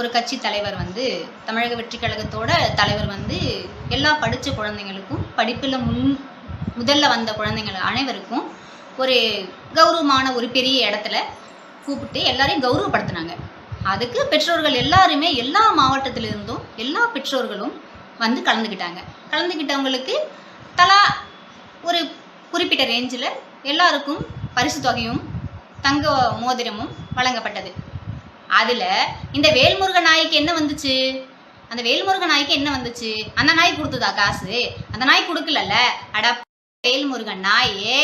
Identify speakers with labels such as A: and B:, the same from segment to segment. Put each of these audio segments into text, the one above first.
A: ஒரு கட்சி தலைவர் வந்து தமிழக வெற்றி கழகத்தோட தலைவர் வந்து எல்லா படித்த குழந்தைங்களுக்கும் படிப்பில் முன் முதல்ல வந்த குழந்தைங்கள் அனைவருக்கும் ஒரு கௌரவமான ஒரு பெரிய இடத்துல கூப்பிட்டு எல்லாரையும் கௌரவப்படுத்தினாங்க. அதுக்கு பெற்றோர்கள் எல்லாருமே எல்லா மாவட்டத்திலிருந்தும் எல்லா பெற்றோர்களும் வந்து கலந்துக்கிட்டாங்க கலந்துக்கிட்டவங்களுக்கு தலா ஒரு குறிப்பிட்ட ரேஞ்சில் எல்லாருக்கும் பரிசு தொகையும் தங்க மோதிரமும் வழங்கப்பட்டது. அதில் இந்த வேல்முருகன் நாய்க்கு என்ன வந்துச்சு? அந்த வேல்முருகன் நாய்க்கு என்ன வந்துச்சு? அந்த நாய் கொடுத்ததா காசு? அந்த நாய் கொடுக்கலல்ல? அட வேல்முருகன் நாயே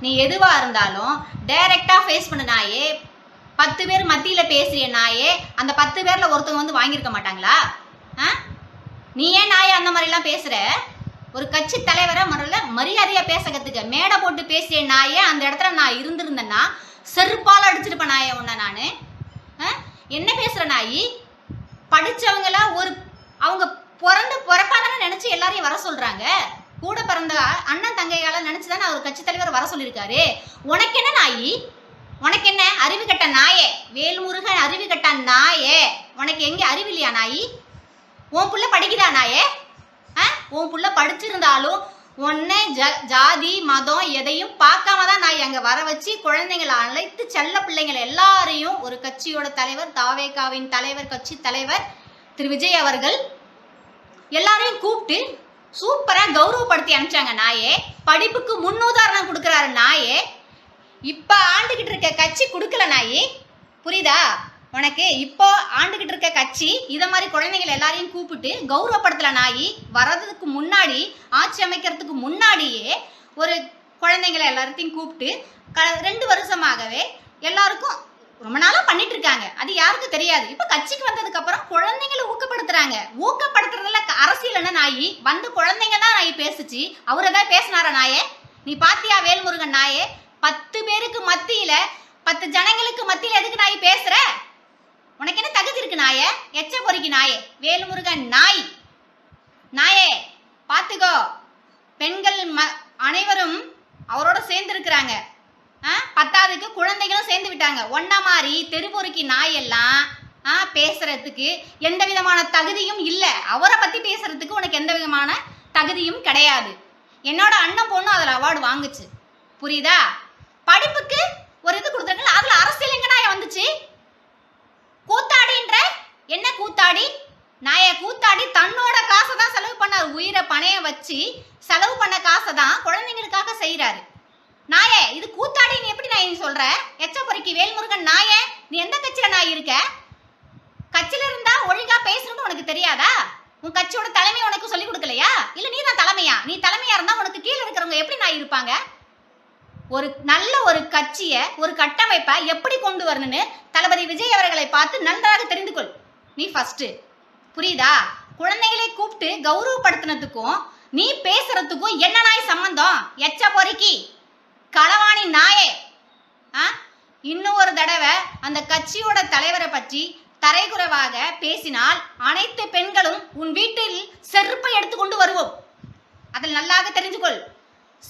A: நீ எதுவா இருந்தாலும் டைரக்டா ஃபேஸ் பண்ண நாயே. பத்து பேர் மத்தியில பேசுறிய நாயே அந்த பத்து பேர்ல ஒருத்தவங்க வந்து வாங்கியிருக்க மாட்டாங்களா? ஆ? நீ ஏன் நாயே அந்த மாதிரிலாம் பேசுற? ஒரு கட்சி தலைவரை முதல்ல மரியாதையா பேச கத்துக்க. மேடை போட்டு பேசிய நாயே அந்த இடத்துல நான் இருந்திருந்தேன்னா செருப்பால் அடிச்சிருப்பேன் நாயே உன்னை நான். என்ன பேசுற நாயி? படிச்சவங்கள ஒரு அவங்க பிறந்து பிறப்பாதானே நினைச்சு எல்லாரையும் வர சொல்றாங்க. கூட பிறந்த அண்ணன் தங்கையால நினைச்சு தானே அவர் கட்சி தலைவர் வர சொல்லியிருக்காரு. உனக்கு என்ன நாயி? உனக்கு என்ன அறிவு கட்ட நாயே. வேல்முருகன் அறிவு கட்ட நாயே. உனக்கு எங்க அறிவு இல்லையா நாயி? உன் புள்ள படிக்குதா நாயே? ஆ? உன் புள்ள படிச்சிருந்தாலும் ஒன்று ஜ ஜாதி மதம் எதையும் பார்க்காம தான் நான் அங்கே வர வச்சு குழந்தைங்களை அழைத்து செல்ல பிள்ளைங்களை எல்லாரையும் ஒரு கட்சியோட தலைவர் தாவேகாவின் தலைவர் கட்சி தலைவர் திரு. விஜய் அவர்கள் எல்லாரையும் கூப்பிட்டு சூப்பராக கௌரவப்படுத்தி அனுப்பிச்சாங்க நாயே. படிப்புக்கு முன்னுதாரணம் கொடுக்குறாரு நாயே. இப்போ ஆண்டுகிட்டு இருக்க கட்சி கொடுக்கல நாயே. புரியுதா? உனக்கு இப்போ ஆண்டுகிட்டு இருக்க கட்சி இதை மாதிரி குழந்தைகள் எல்லாரையும் கூப்பிட்டு கௌரவப்படுத்தல நாயி வர்றதுக்கு முன்னாடி ஆட்சி அமைக்கிறதுக்கு முன்னாடியே ஒரு குழந்தைங்களை எல்லாத்தையும் கூப்பிட்டு க ரெண்டு வருஷமாகவே எல்லாருக்கும் ரொம்ப நாளா பண்ணிட்டு இருக்காங்க. அது யாருக்கும் தெரியாது. இப்ப கட்சிக்கு வந்ததுக்கு அப்புறம் குழந்தைங்களை ஊக்கப்படுத்துறாங்க. ஊக்கப்படுத்துறதுல அரசியல் என்ன நாயி வந்து குழந்தைங்க தான் நாயி பேசுச்சு. அவர் ஏதாவது பேசினாரா நாயே? நீ பாத்தியா வேல்முருகன் நாயே? பத்து பேருக்கு மத்தியில பத்து ஜனங்களுக்கு மத்தியில எதுக்கு நாய் பேசுற? உனக்கு என்ன தகுதி இருக்கு நாயே? எச்ச பொறுக்கி நாயே. வேல்முருகன் நாய். நாயே பாத்துக்கோ. பெண்கள் ம அனைவரும் அவரோட சேர்ந்து இருக்கிறாங்க பத்தாவதுக்கு குழந்தைகளும் சேர்ந்து விட்டாங்க. ஒன்ன மாதிரி தெருபொறுக்கி நாய் எல்லாம் ஆ பேசுறதுக்கு எந்த விதமான தகுதியும் இல்லை. அவரை பத்தி பேசுறதுக்கு உனக்கு எந்த விதமான தகுதியும் கிடையாது. என்னோட அண்ணன் பொண்ணு அதில் அவார்டு வாங்குச்சு. புரியுதா? படிப்புக்கு ஒரு இது கொடுத்துருக்கல அதில் அரசியல் எங்க வந்துச்சு? கூத்தாடின்ற? என்ன கூத்தாடி? நாய கூத்தாடி தன்னோட காசை தான் செலவு பண்ணார். உயிரை பணைய வச்சு செலவு பண்ண காசை தான் குழந்தைங்களுக்காக செய்கிறாரு நாயே இது கூத்தாடி நீ எப்படி நான் நீ சொல்ற? எச்ச பொறுக்கி வேல்முருகன் நாயே நீ எந்த கட்சியில நாய் இருக்க? கட்சியில இருந்தா ஒழுங்கா பேசணும்னு உனக்கு தெரியாதா? உன் கட்சியோட தலைமை உனக்கு சொல்லி கொடுக்கலையா? இல்ல நீ தான் தலைமையா? நீ தலைமையா இருந்தா உனக்கு கீழே இருக்கிறவங்க எப்படி நாய் இருப்பாங்க? ஒரு நல்ல ஒரு கட்சியை ஒரு கட்டமைப்பை எப்படி கொண்டு வரணும்னு தளபதி விஜய் அவர்களை பார்த்து நன்றாக தெரிந்து கொள். நீ ஃபர்ஸ்ட் புரியுதா? குழந்தைகளை கூப்பிட்டு கௌரவப்படுத்தினதுக்கும் நீ பேசுறதுக்கும் என்ன நாய் சம்பந்தம்? எச்ச பொறுக்கி. களவாணி நாயே. ஆ? இன்னும் ஒரு தடவை அந்த கட்சியோட தலைவரை பற்றி தரைகுறைவாக பேசினால் அனைத்து பெண்களும் உன் வீட்டில் செருப்பை எடுத்துக்கொண்டு வருவோம். அதில் நல்லாக தெரிஞ்சுக்கொள்.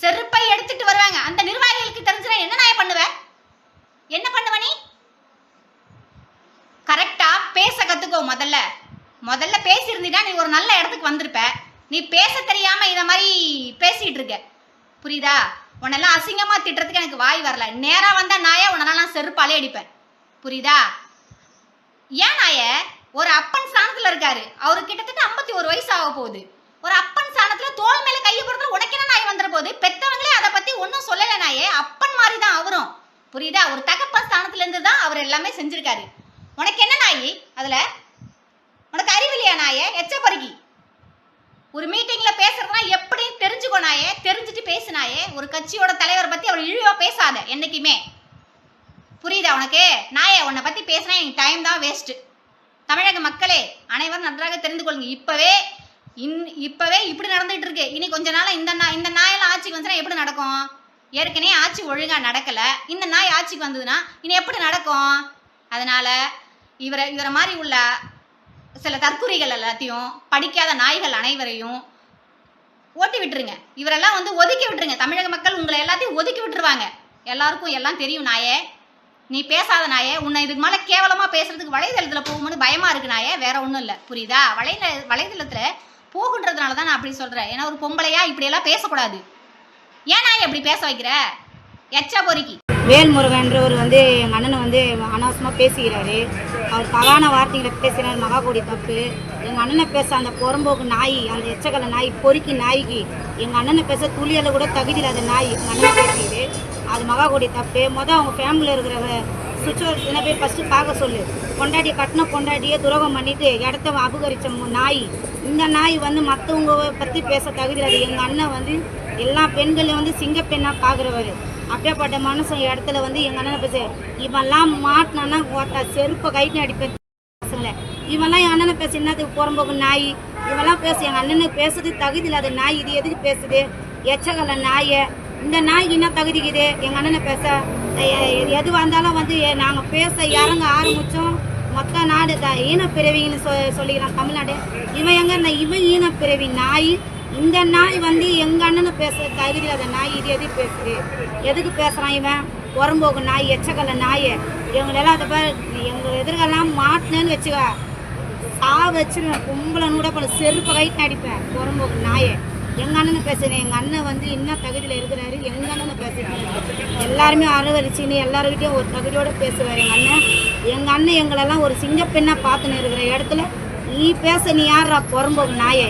A: செருப்பை எடுத்துட்டு வருவாங்க. அந்த நிர்வாகிகளுக்கு தெரிஞ்சுனா என்ன நான் பண்ணுவ? என்ன பண்ணுவ நீ? கரெக்டா பேச கத்துக்கோ முதல்ல. முதல்ல பேசியிருந்தீனா நீ ஒரு நல்ல இடத்துக்கு வந்திருப்ப. நீ பேச தெரியாம இத மாதிரி பேசிட்டு இருக்க. புரியுதா? உன்னெல்லாம் அசிங்கமா திட்டுறதுக்கு எனக்கு வாய் வரல. நேரா வந்தா நாயா உன்னெல்லாம் செருப்பாலே அடிப்பேன். புரியுதா? ஏன் நாய? ஒரு அப்பன் ஸ்தானத்துல இருக்காரு. அவரு கிட்டத்தட்ட ஐம்பத்தி ஒரு வயசு ஆக போகுது ஒரு அப்பன் ஸ்தானத்துல தோள் மேல கையை போடுறது உனக்கு என்ன நாய் வந்துட போகுது பெத்தவங்களே அதை பத்தி ஒன்றும் சொல்லல நாயே அப்பன் மாதிரி தான் அவரும் புரியுதா? ஒரு தகப்பன் ஸ்தானத்துலேருந்து தான் அவர் எல்லாமே செஞ்சிருக்காரு. உனக்கு என்ன நாயி? அதுல உனக்கு அறிவில்லையா நாயே? எச்ச பருகி. ஒரு மீட்டிங்ல பேசுறதுனா எப்படி தெரிஞ்சுக்கோ நாயே? தெரிஞ்சுட்டு பேசினாயே ஒரு கட்சியோட தலைவரை பத்தி அவர் இழிவா பேசாத என்னைக்குமே. புரியுதா உனக்கு? நாயே உன்னை பத்தி பேசினா எனக்கு டைம் தான் வேஸ்ட் தமிழக மக்களே அனைவரும் நன்றாக தெரிந்து கொள்ளுங்க. இப்பவே இன் இப்பவே இப்படி நடந்துட்டு இருக்கு. இனி கொஞ்ச நாள் இந்த நா இந்த நாயெல்லாம் ஆட்சிக்கு வந்துச்சுன்னா எப்படி நடக்கும்? ஏற்கனவே ஆட்சி ஒழுங்கா நடக்கல. இந்த நாய் ஆட்சிக்கு வந்ததுன்னா இனி எப்படி நடக்கும்? அதனால இவரை இவரை மாதிரி உள்ள சில தற்குறிகள் எல்லாத்தையும் படிக்காத நாய்கள் அனைவரையும் ஓட்டி விட்டுருங்க. இவரெல்லாம் வந்து ஒதுக்கி விட்டுருங்க. தமிழக மக்கள் உங்களை எல்லாத்தையும் ஒதுக்கி விட்டுருவாங்க. எல்லாருக்கும் எல்லாம் தெரியும் நாயே. நீ பேசாத நாயே. உன்னை இதுக்கு மேலே கேவலமாக பேசுறதுக்கு வலைதளத்தில் போகும்போது பயமாக இருக்கு நாயே. வேற ஒன்றும் இல்லை. புரியுதா? வலைத வலைதளத்தில் போகுன்றதுனால தான் நான் அப்படி சொல்கிறேன் ஏன்னா ஒரு பொம்பளையா இப்படியெல்லாம் பேசக்கூடாது. ஏன் நாயை இப்படி பேச வைக்கிற? எச்சா பொறுக்கி.
B: வேல்முருகன்றவர் வந்து எங்கள் அண்ணனை வந்து அனாவசமாக பேசிக்கிறாரு. அவர் தவான வார்த்தைகளை பேசுகிறார் மகாகோடி தப்பு. எங்கள் அண்ணனை பேச அந்த புறம்போக்கு நாய் அந்த எச்சக்கலை நாய் பொறுக்கி நாய்க்கு எங்கள் அண்ணனை பேச துளியில் கூட தகுதி இல்லாத நாய் எங்கள் அண்ணனை பேசிக்குது அது மகாகோடி தப்பு. மொதல் அவங்க ஃபேமிலியில் இருக்கிறவ சுச்சுவர் சில பேர் ஃபஸ்ட்டு பார்க்க சொல்லு. கொண்டாடி கட்டின கொண்டாடியே துரோகம் பண்ணிட்டு இடத்த அபகரிச்ச நாய் இந்த நாய் வந்து மற்றவங்க பற்றி பேச தகுதி எங்கள் அண்ணன் வந்து எல்லா பெண்களையும் வந்து சிங்கப்பெண்ணாக பார்க்குறவர் அப்படியேப்பட்ட மனுஷன் இடத்துல வந்து எங்கள் அண்ணனை பேச இவெல்லாம் மாட்டினான்னா செருப்பை கைட்டு அடிப்பேன். பசங்கள இவெல்லாம் என் அண்ணனை பேச என்னத்துக்கு புறம்போக்கு நாய்? இவெல்லாம் பேச எங்கள் அண்ணனுக்கு பேசுறது தகுதி இல்லாத நாய் இது எதுக்கு பேசுது? எச்சகல நாயை இந்த நாய்க்கு என்ன தகுதிக்குது? எங்கள் அண்ணனை பேச எதுவாக எது வந்தாலும் வந்து நாங்கள் பேச இறங்க ஆரம்பித்தோம் மொத்த நாடு த ஈனப்பிறவின்னு சொ சொல்லிக்கிறான் தமிழ்நாடு. இவன் எங்க இருந்தா இவன் ஈனப்பிறவி நாய். இந்த நாய் வந்து எங்கள் அண்ணனை பேச தகுதி அந்த நாய் இது எதுக்கு பேசுது? எதுக்கு பேசுகிறான் இவன்? உரம்போக்கு நாய் எச்சக்கல்ல நாய். இவங்களெல்லாம் அதை பாரு எங்கள் எதிர்கெல்லாம் மாட்டினேன்னு வச்சுக்க. சா வச்சிருவேன். கும்பலன்னு கூட பல செருப்பு கைட்டு அடிப்பேன். உரம்போக்கு நாயை. எங்க அண்ணனை பேசுறேன். எங்க அண்ணன் வந்து என்ன தகுதியில இருக்கிறாரு. எங்க அண்ணனை பேசுறேன். எல்லாருமே அரவரிச்சின்னு எல்லாருக்கிட்டையும் ஒரு தகுதியோட பேசுவார் எங்க அண்ணன். எங்க அண்ணன் எங்களெல்லாம் ஒரு சிங்கப்பெண்ணா பார்த்துன்னு இருக்கிற இடத்துல நீ பேச நீ யாரா புறம்போக்கு நாயே?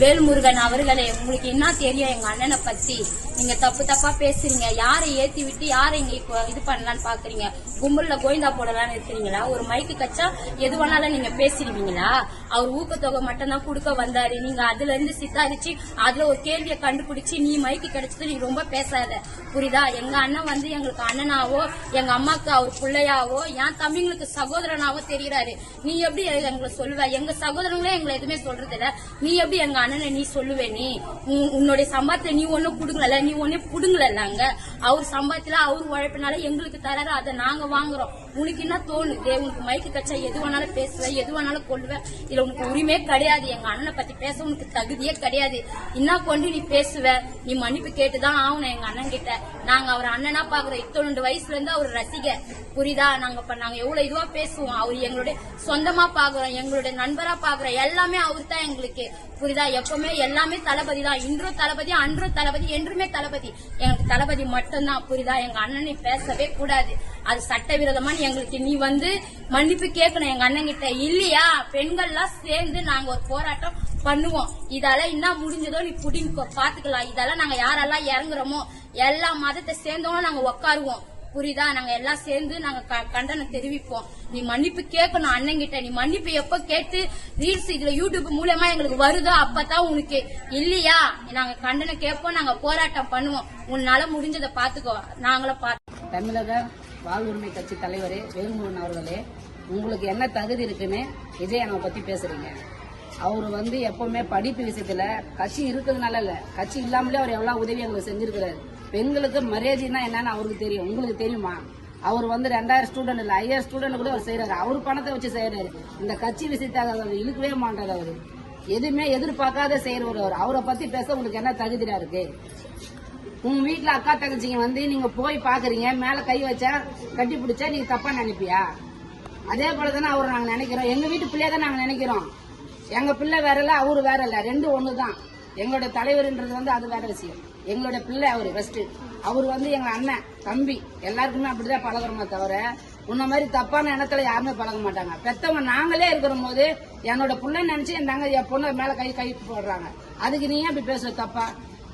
C: வேல்முருகன் அவர்களே உங்களுக்கு என்ன தெரியும்? எங்க அண்ணனை பத்தி. நீங்க தப்பு தப்பா பேசுறீங்க. யாரை ஏத்தி விட்டு யாரை இங்க இப்போ இது பண்ணலாம்னு பாக்குறீங்க? கும்பல்ல கோவிந்தா போடலாம்னு இருக்கிறீங்களா? ஒரு மைக்கு கச்சா எது வேணாலும் நீங்க பேசிடுவீங்களா? அவர் ஊக்கத்தொகை மட்டும் தான் கொடுக்க வந்தாரு. நீங்க அதுல இருந்து சித்தாரிச்சு அதுல ஒரு கேள்வியை கண்டுபிடிச்சு நீ மைக்கு கிடைச்சது நீ ரொம்ப பேசாத. புரியுதா? எங்க அண்ணன் வந்து எங்களுக்கு அண்ணனாவோ எங்க அம்மாக்கு அவர் பிள்ளையாவோ என் தம்பிங்களுக்கு சகோதரனாவோ தெரியுறாரு. நீ எப்படி எங்களை சொல்லுவ? எங்க சகோதரங்களே எங்களை எதுவுமே சொல்றது இல்ல நீ எப்படி எங்க அண்ணனை நீ சொல்லுவே நீ உன்- உன்னுடைய சம்பாத்திய நீ ஒன்னும் குடுங்கல நீ ஒன்னே புடுங்கல அவர் சம்பாத்தியல அவர் உழைப்பினால எங்களுக்கு தராரு அதை நாங்க வாங்குறோம். உனக்கு என்ன தோணுது உனக்கு மைக்கு கச்சா எது வேணாலும் பேசுவ எது வேணாலும் கொள்ளுவ. இதுல உனக்கு உரிமையே கிடையாது. எங்க அண்ணனை பத்தி பேச உனக்கு தகுதியே கிடையாது. என்ன கொண்டு நீ பேசுவ? நீ மன்னிப்பு கேட்டுதான் ஆகணும் எங்க அண்ணன் கிட்ட. நாங்க அவர் அண்ணனா பாக்குற இத்தொண்டு வயசுல இருந்து அவர் ரசிக. புரியுதா? நாங்க இப்ப நாங்க எவ்வளவு இதுவா பேசுவோம். அவர் எங்களுடைய சொந்தமா பாக்குறோம். எங்களுடைய நண்பரா பாக்குறோம். எல்லாமே அவர் தான் எங்களுக்கு. புரியுதா? எப்பவுமே எல்லாமே தளபதி தான் இன்றும் தளபதி அன்றும் தளபதி என்றுமே தளபதி. எங்களுக்கு தளபதி மட்டும்தான். புரியுதா? எங்க அண்ணனை பேசவே கூடாது. அது சட்டவிரோதமா நீ எங்களுக்கு நீ வந்து மன்னிப்பு கேட்கணும் எங்க அண்ணன் கிட்ட இல்லையா? பெண்கள்லாம் சேர்ந்து நாங்க ஒரு போராட்டம் பண்ணுவோம். இதால என்ன முடிஞ்சதோ நீ புடிங்க பாத்துக்கலாம். இதால நாங்க யாரெல்லாம் இறங்குறோமோ எல்லா மதத்தை சேர்ந்தவங்களும் நாங்க உட்காருவோம் புரியுதா? நாங்க எல்லாம் சேர்ந்து நாங்க க- கண்டனம் தெரிவிப்போம். நீ மன்னிப்பு கேட்கணும் அண்ணன் கிட்ட நீ மன்னிப்பு எப்ப கேட்டு ரீல்ஸ் இதுல யூடியூப் மூலயமா எங்களுக்கு வருதோ அப்பதான் உனக்கு இல்லையா? நாங்க கண்டனம் கேட்போம் நாங்க போராட்டம் பண்ணுவோம். உன்னால முடிஞ்சதை பாத்துக்கோ. நாங்களும் பாத்து
D: தமிழக வாழ்வுரிமை கட்சி தலைவர் வேல்முருகன் அவர்களே உங்களுக்கு என்ன தகுதி இருக்குன்னு விஜய் அண்ணாவை பத்தி பேசுறீங்க. அவர் வந்து எப்பவுமே படிப்பு விஷயத்துல கட்சி இருக்கிறதுனால இல்ல. கட்சி இல்லாமலே அவர் எவ்வளவு உதவி எங்களுக்கு செஞ்சிருக்கிறாரு. பெண்களுக்கு மரியாதைனா என்னன்னு அவருக்கு தெரியும். உங்களுக்கு தெரியுமா? அவர் வந்து ரெண்டாயிரம் ஸ்டூடெண்ட் இல்ல ஐயாயிரம் ஸ்டூடெண்ட் கூட அவர் செய்யறாரு அவர் பணத்தை வச்சு செய்யறாரு இந்த கட்சி விஷயத்தாக அவர் இழுக்கவே மாட்டார் அவரு. எதுவுமே எதிர்பார்க்காத செய்யறவர் அவர். அவரை பத்தி பேச உங்களுக்கு என்ன தகுதியா இருக்கு? உங்க வீட்டுல அக்கா தங்கச்சிங்க வந்து நீங்க போய் பாக்குறீங்க மேல கை வச்சா கட்டி பிடிச்சா நீங்க தப்பா நினைப்பியா? அதே போல தானே அவர் நாங்க நினைக்கிறோம். எங்க வீட்டு பிள்ளைய தான் நாங்க நினைக்கிறோம். எங்க பிள்ளை வேற இல்ல அவரு வேற இல்ல. ரெண்டு ஒண்ணுதான். எங்களோட தலைவர்ன்றது வந்து அது வேற விஷயம். எங்களோட பிள்ளை அவரு ஃபர்ஸ்ட் அவர் வந்து எங்க அண்ணன் தம்பி. எல்லாருக்குமே அப்படிதான் பழகுறோமே தவிர உன்ன மாதிரி தப்பான இடத்துல யாருமே பழக மாட்டாங்க. பெத்தவங்க நாங்களே இருக்கிற போது என்னோட பிள்ளை நினைச்சு என் தங்க என் பொண்ணு மேல கை கை போடுறாங்க. அதுக்கு நீ ஏன் பேசுற பேசுவ தப்பா?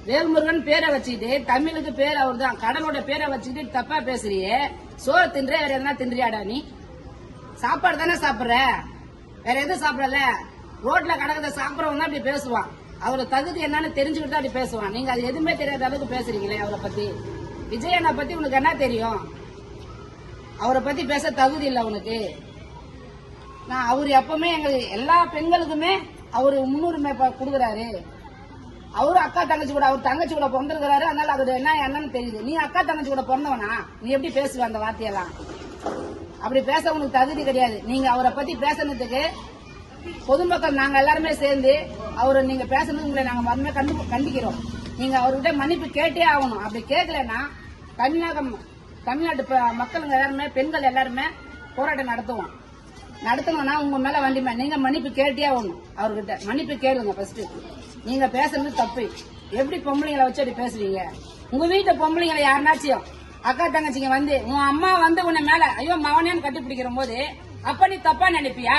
D: வேல்முருகன் பேரை வச்சுக்கிட்டு தமிழுக்கு பேர் அவர் தான் கடனோட பேரை வச்சுக்கிட்டு தப்பா பேசுறியே சோறு தின்ற வேற எதனா தின்றியாடா நீ? சாப்பாடு தானே சாப்பிடுற? வேற எதுவும் சாப்பிடல? ரோட்ல கடக்கிறத சாப்பிட்றவங்க தான் அப்படி பேசுவான். அவரோட தகுதி என்னன்னு தெரிஞ்சுக்கிட்டு தான் அப்படி பேசுவான். நீங்க அது எதுவுமே தெரியாத அளவுக்கு பேசுறீங்களே அவரை பத்தி. விஜய் அண்ணா பத்தி உனக்கு என்ன தெரியும்? அவரை பத்தி பேச தகுதி இல்லை உனக்கு. நான் அவர் எப்பவுமே எங்களுக்கு எல்லா பெண்களுக்குமே அவர் முன்னுரிமை கொடுக்குறாரு. அவரு அக்கா தங்கச்சி கூட அவர் தங்கச்சி கூட பிறந்திருக்கிறாரு. அதனால அது என்ன என்னன்னு தெரியுது. நீ அக்கா தங்கச்சி கூட பிறந்தவனா? நீ எப்படி பேசுவ அந்த வார்த்தையெல்லாம்? அப்படி பேச உனக்கு தகுதி கிடையாது. நீங்க அவரை பத்தி பேசுனதுக்கு பொதுமக்கள் நாங்க எல்லாருமே சேர்ந்து அவரை நீங்க பேசுனது உங்களை நாங்க மறுமையா கண்டு கண்டிக்கிறோம். நீங்க அவர்கிட்ட மன்னிப்பு கேட்டே ஆகணும். அப்படி கேட்கலன்னா தமிழகம் தமிழ்நாட்டு மக்களுங்க எல்லாருமே பெண்கள் எல்லாருமே போராட்டம் நடத்துவோம். நடத்தணும்னா உங்க மேல வண்டிமே நீங்க மன்னிப்பு கேட்டே ஆகணும் அவர்கிட்ட. மன்னிப்பு கேளுங்க ஃபர்ஸ்ட் நீங்க பேசுறது தப்பு. எப்படி பொம்பளைங்களை வச்சு அப்படி பேசுறீங்க? உங்க வீட்டு பொம்பளைங்களை யாருனாச்சும் அக்கா தங்கச்சிங்க வந்து உன் அம்மா வந்து உன்னை மேல ஐயோ மவனேன்னு கட்டி பிடிக்கிற போது அப்ப நீ தப்பா நினைப்பியா?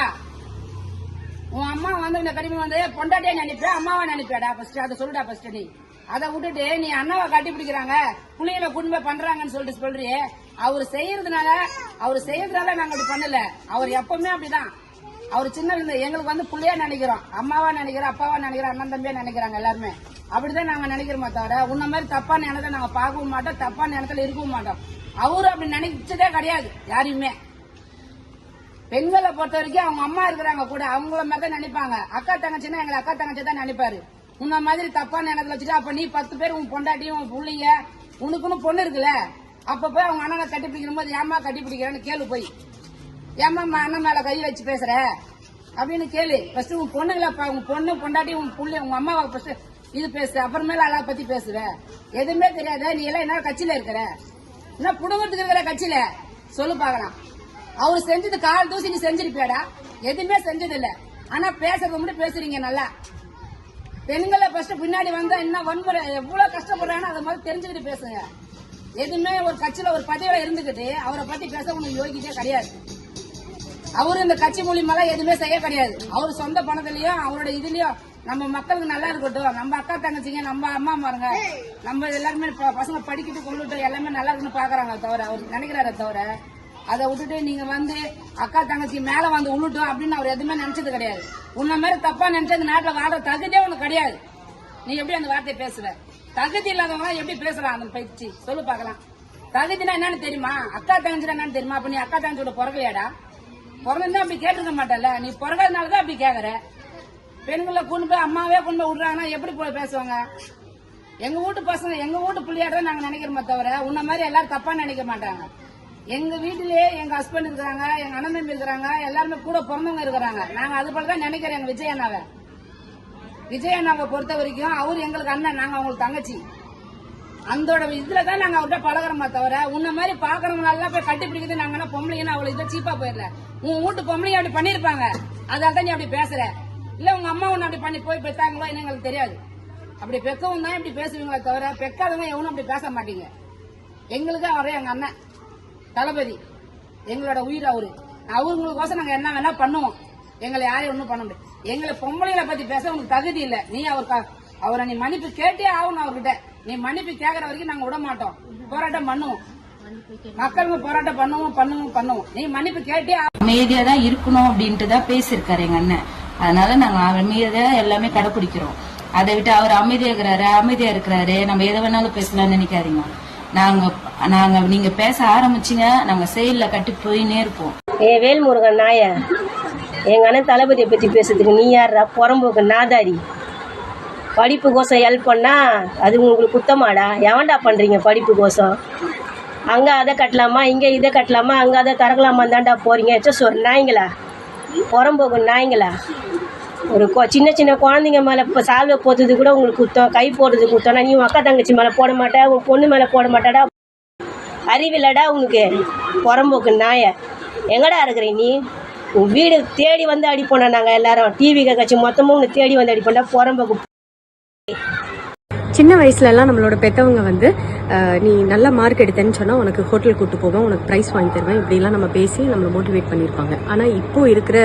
D: உன் அம்மா வந்து உன்னை கடிமை வந்து பொண்டாட்டியா நினைப்பியா? அம்மாவா நினைப்பியாடா ஃபர்ஸ்ட் அதை சொல்லுடா ஃபர்ஸ்ட் நீ. அதை விட்டுட்டு நீ அண்ணாவை கட்டி பிடிக்கிறாங்க புள்ளைகளை குடும்ப பண்றாங்கன்னு சொல்லிட்டு சொல்றியே அவர் செய்யறதுனால அவர் செய்யறதுனால நாங்க அப்படி பண்ணல. அவர் எப்பவுமே அப்படிதான். அவர் சின்ன எங்களுக்கு வந்து புள்ளையா நினைக்கிறோம். அம்மாவா நினைக்கிறோம் அப்பாவா நினைக்கிறோம் அண்ணன் தம்பியா நினைக்கிறாங்க எல்லாருமே. அப்படிதான் நாங்க நினைக்கிறோமா தவிர உன்ன மாதிரி தப்பான எண்ணத்தை நாங்க பார்க்கவும் மாட்டோம் தப்பான எண்ணத்துல இருக்கவும் மாட்டோம். அவரு அப்படி நினைச்சதே கிடையாது யாரையுமே. பெண்களை பொறுத்த வரைக்கும் அவங்க அம்மா இருக்கிறாங்க கூட அவங்கள மாதிரி தான் நினைப்பாங்க. அக்கா தங்கச்சின்னா எங்களை அக்கா தங்கச்சி தான் நினைப்பாரு. உன்ன மாதிரி தப்பான எண்ணத்துல வச்சுட்டு அப்ப நீ பத்து பேர் உன் பொண்டாட்டியும் உன் பிள்ளைங்க உனக்குன்னு பொண்ணு இருக்குல்ல? அப்ப போய் அவங்க அண்ணனை கட்டி பிடிக்கிற போது ஏமா கட்டி பிடிக்கிறேன்னு கேளு போய். ஏமா அண்ணன் மேல கை வச்சு பேசுற? அப்படின்னு கேளு. ஃபர்ஸ்ட் உன் பொண்ணுங்களை உன் பொண்ணு பொண்டாட்டி உன் புள்ளி உங்க அம்மாவை ஃபர்ஸ்ட் இது பேசு. அப்புறமேல அதை பத்தி பேசுவ. எதுவுமே தெரியாத நீ எல்லாம் என்ன கட்சியில இருக்கிற? என்ன புடுங்கிறதுக்கு இருக்கிற கட்சியில? சொல்லு பாக்கலாம் அவர் செஞ்சது கால் தூசி நீ செஞ்சிருப்பியாடா? எதுவுமே செஞ்சது இல்ல ஆனா பேசுறது மட்டும் பேசுறீங்க நல்லா. பெண்களை ஃபர்ஸ்ட் பின்னாடி வந்தா என்ன வன்முறை எவ்வளவு கஷ்டப்படுறாங்கன்னு அதை மாதிரி தெரிஞ்சுக்கிட்டு பேசுங்க. எதுவுமே ஒரு கட்சியில ஒரு பதவியில இருந்துகிட்டு அவரை பத்தி பேச உனக்கு யோகிக்கே கிடையாது. அவரு இந்த கட்சி மூலியமாலாம் எதுவுமே செய்ய கிடையாது. அவர் சொந்த பணத்திலயும் அவரோட இதுலயும் நம்ம மக்களுக்கு நல்லா இருக்கட்டும். நம்ம அக்கா தங்கச்சிங்க நம்ம அம்மா பாருங்க. நம்ம எல்லாருமே ப- பசங்க படிக்கிட்டு கொண்டுட்டு எல்லாமே நல்லா இருக்குன்னு பாக்குறாங்க தவிர அவர் நினைக்கிறாரே தவிர அதை விட்டுட்டு நீங்க வந்து அக்கா தங்கச்சி மேல வந்து உள்ளுட்டோம் அப்படின்னு அவர் எதுவுமே நினைச்சது கிடையாது. உன்ன மாதிரி தப்பா நினைச்ச இந்த நாட்டுல வாழ்ற தகுதியே உனக்கு கிடையாது. நீ எப்படி அந்த வார்த்தையை பேசுவ? தகுதி இல்லாதவங்க எப்படி பேசுறான் அந்த பயிற்சி? சொல்லு பார்க்கலாம். தகுதினா என்னன்னு தெரியுமா? அக்கா தங்கச்சினா என்னன்னு தெரியுமா? அப்ப நீ அக்கா தங்கச்சியோட பிறக்கலையாடா? பிறந்திருந்தா அப்படி கேட்டிருக்க மாட்டல நீ பிறகுறதுனாலதான் அப்படி கேக்குற. பெண்களை கொண்டு போய் அம்மாவே கொண்டு போய் விடுறாங்கன்னா எப்படி போய் பேசுவாங்க? எங்க வீட்டு பசங்க எங்க வீட்டு பிள்ளையாட நாங்க நினைக்கிறோமே தவிர உன்ன மாதிரி எல்லாரும் தப்பா நினைக்க மாட்டாங்க. எங்க வீட்டிலேயே எங்க ஹஸ்பண்ட் இருக்கிறாங்க எங்க அண்ணன் தம்பி இருக்கிறாங்க எல்லாருமே கூட பிறந்தவங்க இருக்கிறாங்க. நாங்க அது போல தான் நினைக்கிறோம் எங்க விஜய் அண்ணாவை. விஜய் அண்ணாவை பொறுத்த வரைக்கும் அவர் எங்களுக்கு அண்ணன் நாங்க அவங்களுக்கு தங்கச்சி. அந்தோட இதுல தான் நாங்க அவர்கிட்ட பழகிறோமா தவிர உன்ன மாதிரி பாக்குறவங்க எல்லாம் போய் கட்டி பிடிக்கிறது நாங்கன்னா பொம்பளைங்கன்னு அவ்வளவு இதை சீப்பா போயிடல உன் வீட்டு பொம்பளைங்க அப்படி பண்ணிருப்பாங்க அதால தான் நீ அப்படி பேசுற. இல்ல உங்க அம்மா உன்னை அப்படி பண்ணி போய் பெத்தாங்களோ என்ன எங்களுக்கு தெரியாது. அப்படி பெக்கவும் தான் இப்படி பேசுவீங்களே தவிர பெக்காதவங்க எவனும் அப்படி பேச மாட்டீங்க. எங்களுக்கு அவரே எங்க அண்ணன் தளபதி. எங்களோட உயிர் அவரு. அவங்களுக்கோசம் நாங்க என்ன வேணா பண்ணுவோம். எங்களை யாரையும் ஒன்றும் பண்ண முடியாது. எங்களை பொம்பளைகளை பத்தி பேச உனக்கு தகுதி இல்ல. நீ அவர் க- அவரை நீ மன்னிப்பு கேட்டே ஆகணும் அவர்கிட்ட. நீ மன்னிப்பு கேக்குற வரைக்கும் நாங்க விட மாட்டோம். போராட்டம் பண்ணுவோம். மக்களுக்கு போராட்டம் பண்ணுவோம் பண்ணுவோம் பண்ணுவோம். நீ மன்னிப்பு கேட்டே.
E: அமைதியா தான் இருக்கணும் அப்படின்ட்டு தான் பேசியிருக்காரு எங்க அண்ணன். அதனால நாங்க அமைதியா எல்லாமே கடைபிடிக்கிறோம் அதை விட்டு அவர் அமைதியா இருக்கிறாரு அமைதியா இருக்கிறாரு. நம்ம எதை வேணாலும் பேசலாம்னு நினைக்காதீங்க. நாங்க நாங்க நீங்க பேச ஆரம்பிச்சீங்க. நாங்க செயல்ல கட்டி போயின்னே இருப்போம்.
F: ஏ வேல்முருகன் நாய எங்கள் அண்ணன் தளபதியை பற்றி பேசுறதுக்கு நீ யாரா புறம்போக்கு நாதாரி படிப்புக்கோசம் ஹெல்ப் பண்ணால் அது உங்களுக்கு குத்தமாடா? எவன்டா பண்ணுறீங்க படிப்பு கோசம் அங்கே அதை கட்டலாமா? இங்கே இதை கட்டலாமா? அங்கே அதை திறக்கலாமா தாண்டா போகிறீங்க எச்ச சொல் நாய்ங்களா? புறம்போக்கு நாய்ங்களா? ஒரு கொ- சின்ன சின்ன குழந்தைங்க மேலே இப்போ சால்வை போத்தது கூட உங்களுக்கு குத்தம் கை போடுறது குத்தம்னா நீ அக்கா தங்கச்சி மேலே போட மாட்டா உன் பொண்ணு மேலே போட மாட்டாடா. அறிவில்லடா உனக்கு. புறம்போக்கு நாய. எங்கடா இருக்கிற நீ? வீடு தேடி வந்து அடிப்போண்டா நாங்கள் எல்லாரும். டிவி கட்சி மொத்தமும் தேடி வந்து அடிப்போண்டா புறம்போக்கு
G: சின்ன வயசுலலாம் நம்மளோட பெற்றவங்க வந்து நீ நல்ல மார்க் எடுத்தேன்னு சொன்னால் உனக்கு ஹோட்டல் கூட்டு போவேன் உனக்கு ப்ரைஸ் வாங்கி தருவேன் இப்படிலாம் நம்ம பேசி நம்மளை மோட்டிவேட் பண்ணியிருப்பாங்க ஆனால் இப்போ இருக்கிற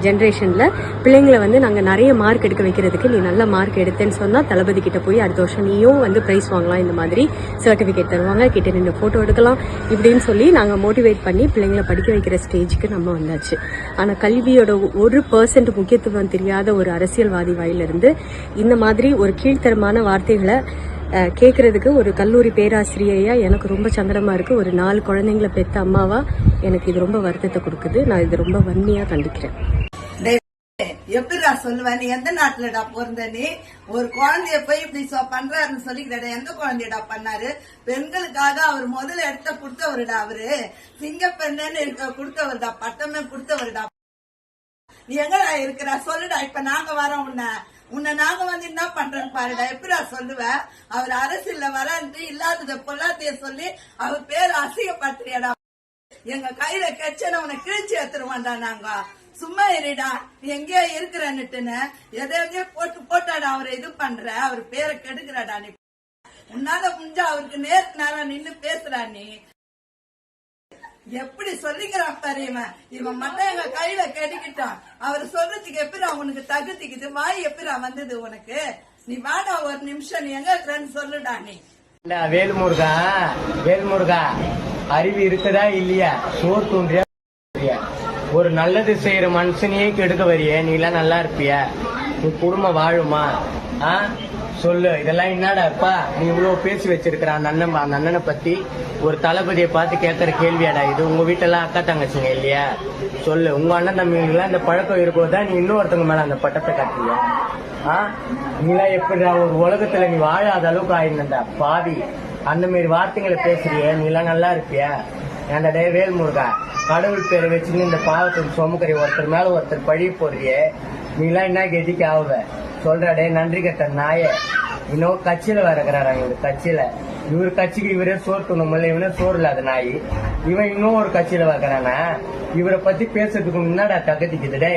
G: ஜென்ரேஷனில் பிள்ளைங்களை வந்து நாங்கள் நிறைய மார்க் எடுக்க வைக்கிறதுக்கு நீ நல்ல மார்க் எடுத்தேன்னு சொன்னால் தளபதி கிட்ட போய் அடுத்த வருஷம் நீயும் வந்து ப்ரைஸ் வாங்கலாம் இந்த மாதிரி சர்டிஃபிகேட் தருவாங்க கிட்ட நின்று ஃபோட்டோ எடுக்கலாம் இப்படின்னு சொல்லி நாங்கள் மோட்டிவேட் பண்ணி பிள்ளைங்களை படிக்க வைக்கிற ஸ்டேஜுக்கு நம்ம வந்தாச்சு. ஆனால் கல்வியோட ஒரு பர்சன்ட் முக்கியத்துவம் தெரியாத ஒரு அரசியல்வாதி வாயிலிருந்து இந்த மாதிரி ஒரு கீழ்த்தரமான வார்த்தைகளை கேட்குறதுக்கு ஒரு கல்லூரி பேராசிரியையா எனக்கு ரொம்ப சங்கடமா இருக்கு. ஒரு நாலு குழந்தைங்களை பெத்த அம்மாவா எனக்கு இது ரொம்ப வருத்தத்தை கொடுக்குது. நான் இது ரொம்ப வன்மையா கண்டிக்கிறேன்.
H: எப்படிடா சொல்லுவேன் நீ எந்த நாட்டுலடா பிறந்த? நீ ஒரு குழந்தைய போய் இப்படி பண்றாருன்னு சொல்லிக்கிறடா எந்த குழந்தையடா பண்ணாரு? பெண்களுக்காக அவர் முதல்ல எடுத்த கொடுத்தவருடா அவரு. சிங்கப்பெண்ணுன்னு இருக்க கொடுத்தவருடா பட்டமே கொடுத்தவருடா. நீ எங்கடா இருக்கிற? சொல்லுடா இப்ப நாங்க வரோம் உன்ன. உன்னை நாங்க வந்து என்ன பண்றோன்னு பாருடா? எப்படி சொல்லுவேன் அவர் அரசியல்ல வரன்ட்டு இல்லாதத பொல்லாதைய சொல்லி அவர் பேர் அசிங்கப்படுத்துறியடா. எங்க கையில கெச்சனை உன கிழிச்சு எடுத்துருவான்டா நாங்க. சும்மா இருடா. நீ எங்கேயோ இருக்கிறன்னுட்டுன்னு எதை எதையோ போட்டு போட்டாடா அவரை இது பண்ற. அவர் பேரை கெடுக்கிறாடா நீ. உன்னால முடிஞ்சா அவருக்கு நேருக்கு நேரம் நின்னு பேசுறா நீ. எப்படி சொல்லிக்கிறான் பாரு இவன் இவன் மட்டும் எங்க கையில கெடுக்கிட்டான் அவர் சொல்றதுக்கு எப்படி உனக்கு தகுதிக்குது? வாய் எப்படி வந்தது உனக்கு? நீ வாடா ஒரு நிமிஷம் நீ எங்க இருக்கிறன்னு சொல்லுடா நீ.
I: வேல்முருகா வேல்முருகா அறிவு இருக்குதா இல்லையா? சோர் தூண்டியா ஒரு நல்லது செய்யற மனுஷனையே கெடுக்க வரிய. நீ எல்லாம் நல்லா இருப்பியா? உன் குடும்பம் வாழுமா? ஆ? சொல்லு இதெல்லாம் என்னடாப்பா நீ இவ்வளவு பேசி வச்சிருக்கிற அந்த அண்ணன் அந்த அண்ணனை பத்தி ஒரு தளபதியை பார்த்து கேட்கற கேள்வியாடா இது. உங்க வீட்டெல்லாம் அக்கா தங்கச்சிங்க இல்லையா? சொல்லு உங்க அண்ணன் தம்பிங்கெல்லாம் இந்த பழக்கம் இருக்கோதான் நீ இன்னொருத்தவங்க மேல அந்த பட்டத்தை காட்டுறியா ஆ? நீலாம் எப்படிடா ஒரு உலகத்துல நீ வாழாத அளவுக்கு ஆயிருந்தா பாவி. அந்த மாதிரி வார்த்தைகளை பேசுறிய நீலாம் நல்லா இருப்பியா? ஏன்டா டே வேல்முருகா கடவுள் பேரை வச்சுன்னு இந்த பாவத்தின் சுமக்கறி ஒருத்தர் மேல ஒருத்தர் பழி போடுறியே. நீலாம் என்ன கெதிக்கு ஆகுவ சொல்றாடே நன்றி கட்ட நாய. இன்னும் கட்சியில வரக்கிறாரா இவரு? கட்சியில. இவரு கட்சிக்கு இவரே சோறு துணுமில்ல இவனே சோறு இல்லாத நாய். இவன் இன்னும் ஒரு கட்சியில வரக்கிறானா இவரை பத்தி பேசுறதுக்கு முன்னாடா தகுதிக்குதுடே